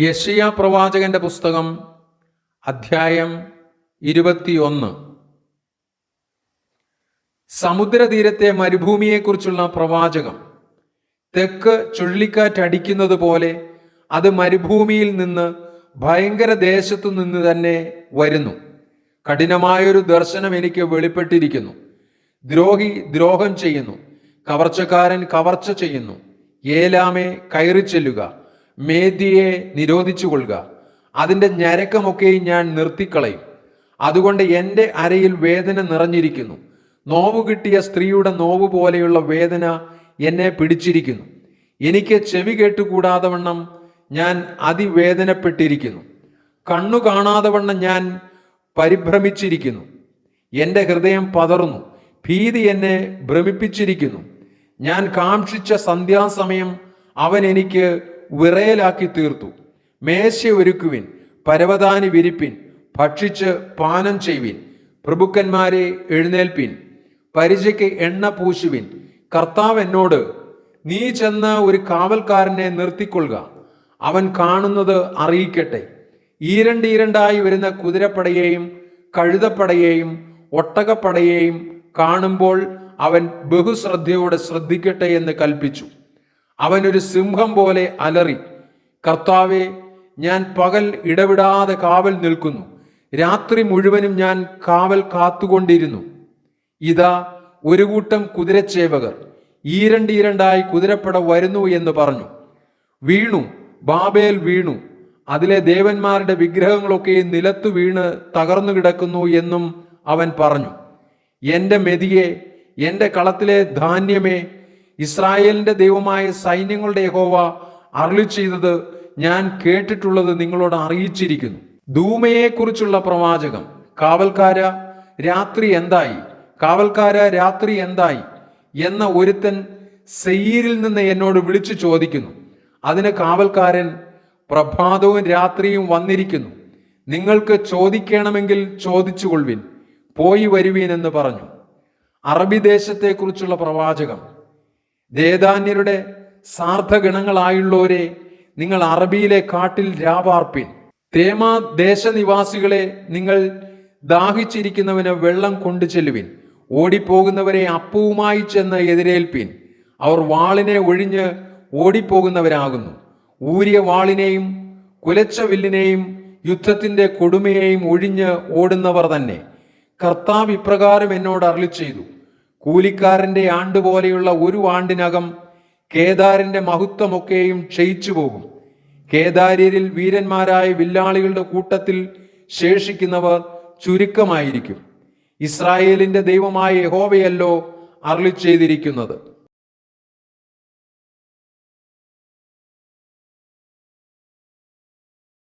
യഷിയ പ്രവാചകന്റെ പുസ്തകം അധ്യായം ഇരുപത്തിയൊന്ന്. സമുദ്രതീരത്തെ മരുഭൂമിയെക്കുറിച്ചുള്ള പ്രവാചകം തെക്ക് ചുഴലിക്കാറ്റടിക്കുന്നത് പോലെ അത് മരുഭൂമിയിൽ നിന്ന് ഭയങ്കര ദേശത്തു നിന്ന് തന്നെ വരുന്നു. കഠിനമായൊരു ദർശനം എനിക്ക് വെളിപ്പെട്ടിരിക്കുന്നു. ദ്രോഹി ദ്രോഹം ചെയ്യുന്നു. കവർച്ചക്കാരൻ കവർച്ച ചെയ്യുന്നു. ഏലാമേ കയറി ചെല്ലുക മേദിയെ നിരോധിച്ചു കൊള്ളുക അതിന്റെ ഞരക്കമൊക്കെയും ഞാൻ നിർത്തിക്കളയും. അതുകൊണ്ട് എന്റെ അരയിൽ വേദന നിറഞ്ഞിരിക്കുന്നു. നോവ് കിട്ടിയ സ്ത്രീയുടെ നോവ് പോലെയുള്ള വേദന എന്നെ പിടിച്ചിരിക്കുന്നു. എനിക്ക് ചെവി കേട്ടുകൂടാതെ വണ്ണം ഞാൻ അതിവേദനപ്പെട്ടിരിക്കുന്നു. കണ്ണു കാണാതെ വണ്ണം ഞാൻ പരിഭ്രമിച്ചിരിക്കുന്നു. എന്റെ ഹൃദയം പതറുന്നു. ഭീതി എന്നെ ഭ്രമിപ്പിച്ചിരിക്കുന്നു. ഞാൻ കാക്ഷിച്ച സന്ധ്യാസമയം അവൻ എനിക്ക് വിറയലാക്കി തീർത്തു. മേശ ഒരുക്കുവിൻ പരവതാനി വിരിപ്പിൻ ഭക്ഷിച്ച് പാനം ചെയ്യുവിൻ പ്രഭുക്കന്മാരെ എഴുന്നേൽപ്പിൻ പരിചയ്ക്ക് എണ്ണ പൂശുവിൻ. കർത്താവ് എന്നോട് നീ ചെന്ന് ഒരു കാവൽക്കാരനെ നിർത്തിക്കൊള്ളുക. അവൻ കാണുന്നത് അറിയിക്കട്ടെ. ഈരണ്ടീരണ്ടായി വരുന്ന കുതിരപ്പടയെയും കഴുതപ്പടയെയും ഒട്ടകപ്പടയെയും കാണുമ്പോൾ അവൻ ബഹുശ്രദ്ധയോടെ ശ്രദ്ധിക്കട്ടെ എന്ന് കൽപ്പിച്ചു. അവനൊരു സിംഹം പോലെ അലറി കർത്താവെ ഞാൻ പകൽ ഇടവിടാതെ കാവൽ നിൽക്കുന്നു. രാത്രി മുഴുവനും ഞാൻ കാവൽ കാത്തുകൊണ്ടിരുന്നു. ഇതാ ഒരു കൂട്ടം കുതിരച്ചേവകർ. ഈരണ്ടീരണ്ടായി കുതിരപ്പട വരുന്നു എന്ന് പറഞ്ഞു. വീണു ബാബേൽ വീണു. അതിലെ ദേവന്മാരുടെ വിഗ്രഹങ്ങളൊക്കെ നിലത്തു വീണ് തകർന്നു കിടക്കുന്നു എന്നും അവൻ പറഞ്ഞു. എന്റെ മെതിയെ എന്റെ കളത്തിലെ ധാന്യമേ ഇസ്രായേലിന്റെ ദൈവമായ സൈന്യങ്ങളുടെ യഹോവ അരളി ചെയ്തത് ഞാൻ കേട്ടിട്ടുള്ളത് നിങ്ങളോട് അറിയിച്ചിരിക്കുന്നു. ധൂമയെക്കുറിച്ചുള്ള പ്രവാചകം കാവൽക്കാര രാത്രി എന്തായി? കാവൽക്കാര രാത്രി എന്തായി? എന്ന ഒരുത്തൻ സെയ്യിരിൽ നിന്ന് എന്നോട് വിളിച്ചു ചോദിക്കുന്നു. അതിന് കാവൽക്കാരൻ പ്രഭാതവും രാത്രിയും വന്നിരിക്കുന്നു. നിങ്ങൾക്ക് ചോദിക്കണമെങ്കിൽ ചോദിച്ചുകൊള്ളുവിൻ പോയി വരുവീൻ എന്ന് പറഞ്ഞു. അറബി ദേശത്തെക്കുറിച്ചുള്ള പ്രവാചകം ദേദാന്യരുടെ സാർത്ഥഗണങ്ങളായുള്ളവരെ നിങ്ങൾ അറബിയിലെ കാട്ടിൽ രാപാർപ്പിൻ. തേമാ ദേശനിവാസികളെ നിങ്ങൾ ദാഹിച്ചിരിക്കുന്നവന് വെള്ളം കൊണ്ടു ചെല്ലുവിൻ ഓടിപ്പോകുന്നവരെ അപ്പവുമായി ചെന്ന് എതിരേൽപ്പിൻ. അവർ വാളിനെ ഒഴിഞ്ഞ് ഓടിപ്പോകുന്നവരാകുന്നു. ഊരിയ വാളിനെയും കുലച്ച വില്ലിനെയും യുദ്ധത്തിന്റെ കൊടുമയെയും ഒഴിഞ്ഞ് ഓടുന്നവർ തന്നെ. കർത്താവ് ഇപ്രകാരം എന്നോട് അരളി ചെയ്തു കൂലിക്കാരന്റെ ആണ്ട് പോലെയുള്ള ഒരു ആണ്ടിനകം കേദാരിന്റെ മഹത്വമൊക്കെയും ക്ഷയിച്ചു പോകും. കേദാര്യരിൽ വീരന്മാരായ വില്ലാളികളുടെ കൂട്ടത്തിൽ ശേഷിക്കുന്നവർ ചുരുക്കമായിരിക്കും. ഇസ്രായേലിന്റെ ദൈവമായ യഹോവയല്ലോ അരളി ചെയ്തിരിക്കുന്നത്